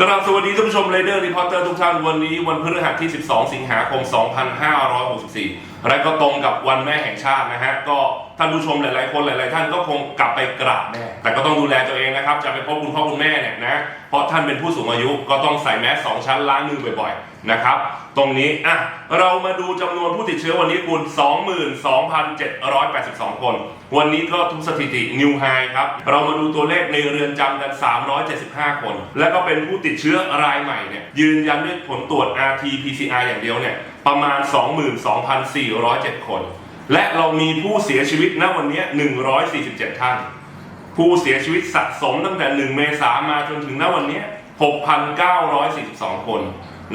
กราบสวัสดีท่านผู้ชมเรเดอร์รีพอร์เตอร์ทุกท่านวันนี้วันพฤหัสที่ 12 สิงหาคม 2564 และก็ตรงกับวันแม่แห่งชาตินะฮะ ก็ ท่านผู้ชมหลายๆคนหลาย ๆ ท่านก็คงกลับไปกราบแม่แต่ก็ต้องดูแลตัวเองนะครับ จะไปพบคุณพ่อคุณแม่เนี่ยนะเพราะท่านเป็นผู้สูงอายุก็ต้องใส่แมสสองชั้นล้างมือบ่อยๆนะครับ ตรงนี้อะเรามาดูจำนวนผู้ติดเชื้อวันนี้คุณ 22,782 คน วันนี้ก็ทุกสถิตินิวไฮครับ เรามาดูตัวเลขในเรือนจำกัน 375 คน และก็เป็นผู้ติดเชื้อรายใหม่เนี่ยยืนยันด้วยผลตรวจ rt pcr อย่างเดียวเนี่ยประมาณ 22,407 คน และเรามีผู้เสียชีวิตณวันนี้ 147 ท่าน ผู้เสียชีวิตสะสมตั้งแต่ 1 เมษายนมาจนถึงณวันนี้ 6,942 คน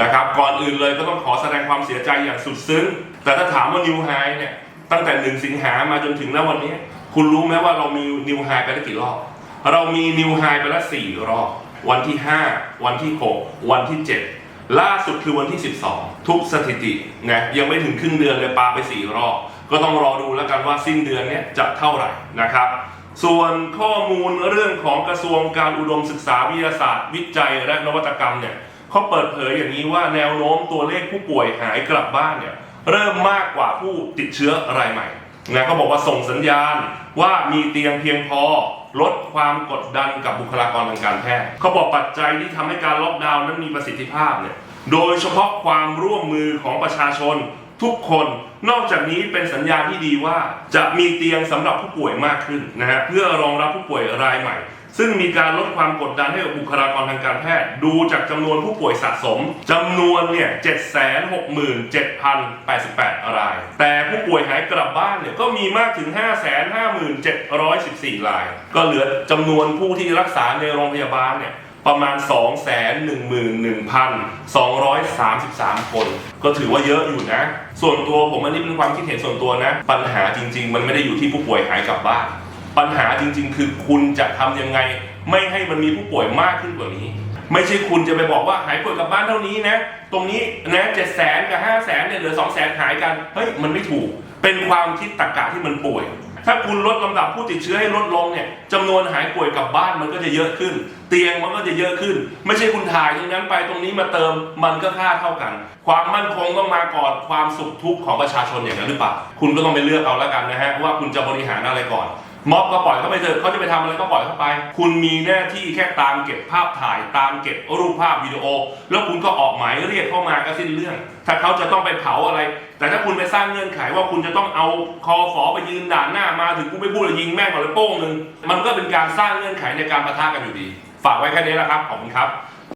นะครับ ก่อนอื่นเลยก็ต้องขอแสดงความเสียใจอย่างสุดซึ้ง แต่ถ้าถามว่านิวไฮเนี่ยตั้งแต่ 1 สิงหามาจนถึงณวันนี้ คุณรู้ไหมว่าเรามีนิวไฮไปแล้วกี่รอบ เรามีนิวไฮไปแล้ว4รอบ วันที่ 5 วันที่ 6 วันที่ 7 ล่าสุดคือวันที่ 12 ทุกสถิตินะยังไม่ถึงครึ่งเดือนเลยปาไป 4 รอบ ก็ต้องรอดูแล้วกันว่าสิ้นเดือนนี้จะเท่าไหร่นะครับ ส่วนข้อมูลเรื่องของกระทรวงการอุดมศึกษาวิทยาศาสตร์ วิจัยและนวัตกรรมเนี่ยเขาเปิดเผยอย่างนี้ว่าแนวโน้มตัวเลขผู้ป่วยหายกลับบ้านเนี่ยเริ่มมากกว่าผู้ติดเชื้อรายใหม่นะเขาบอกว่าส่งสัญญาณว่ามีเตียงเพียงพอลดความกดดันกับบุคลากรทางการแพทย์เขาบอกปัจจัยที่ทำให้การล็อกดาวน์นั้นมีประสิทธิภาพเนี่ยโดยเฉพาะความร่วมมือของประชาชน ทุกคนนอกจากนี้เป็นสัญญาณที่ดีว่าจะมีเตียงสำหรับผู้ป่วยมากขึ้นนะฮะเพื่อรองรับผู้ป่วยรายใหม่ ซึ่งมีการลดความกดดันให้กับบุคลากรทางการแพทย์ ดูจากจำนวนผู้ป่วยสะสมจำนวนเนี่ย767,088 ราย แต่ผู้ป่วยหายกลับบ้านเนี่ยก็มีมากถึง 557,714 ราย ก็เหลือจำนวนผู้ที่รักษาในโรงพยาบาลเนี่ย ประมาณ 211,233 คน ก็ถือว่าเยอะอยู่นะ ส่วนตัวผมอันนี้เป็นความคิดเห็นส่วนตัวนะ ปัญหาจริง ๆ มันไม่ได้อยู่ที่ผู้ป่วยหายกลับบ้าน ปัญหาจริง ๆ คือคุณจะทำยังไง ไม่ให้มันมีผู้ป่วยมากขึ้นกว่านี้ ไม่ใช่คุณจะไปบอกว่าหายป่วยกลับบ้านเท่านี้นะ ตรงนี้นะเจ็ดแสนกับห้าแสนเนี่ยเหลือสองแสนหายกัน เฮ้ย มันไม่ถูก เป็นความคิดตรรกะที่มันป่วย ถ้าคุณลดลำดับผู้ติดเชื้อให้ลดลงเนี่ยจำนวนหายป่วยกลับบ้านมันก็จะเยอะขึ้น เตียงมันก็จะเยอะขึ้น ไม่ใช่คุณถ่ายตรงนั้นไปตรงนี้มาเติมมันก็ค่าเท่ากัน ความมั่นคงต้องมาก่อนความสุขทุกข์ของประชาชนอย่างนั้นหรือเปล่าคุณก็ต้องไปเลือกเอาแล้วกันนะฮะว่าคุณจะบริหารอะไรก่อน ม็อบก็ปล่อยเขาไปเถอะเขาจะไปทำอะไรก็ปล่อยเขาไป คุณมีหน้าที่แค่ตามเก็บภาพถ่าย ตามเก็บรูปภาพวิดีโอ แล้วคุณก็ออกหมายเรียกเข้ามาก็สิ้นเรื่อง ถ้าเขาจะต้องไปเผาอะไร แต่ถ้าคุณไปสร้างเงื่อนไขว่าคุณจะต้องเอาคอฟอไปยืนด่านหน้ามาถึงกูไม่พูดเลยยิงแม่งก่อนเลยโป้งหนึ่งมันก็เป็นการสร้างเงื่อนไขในการประทะกันอยู่ดี ฝากไว้แค่นี้แหละครับขอบคุณครับ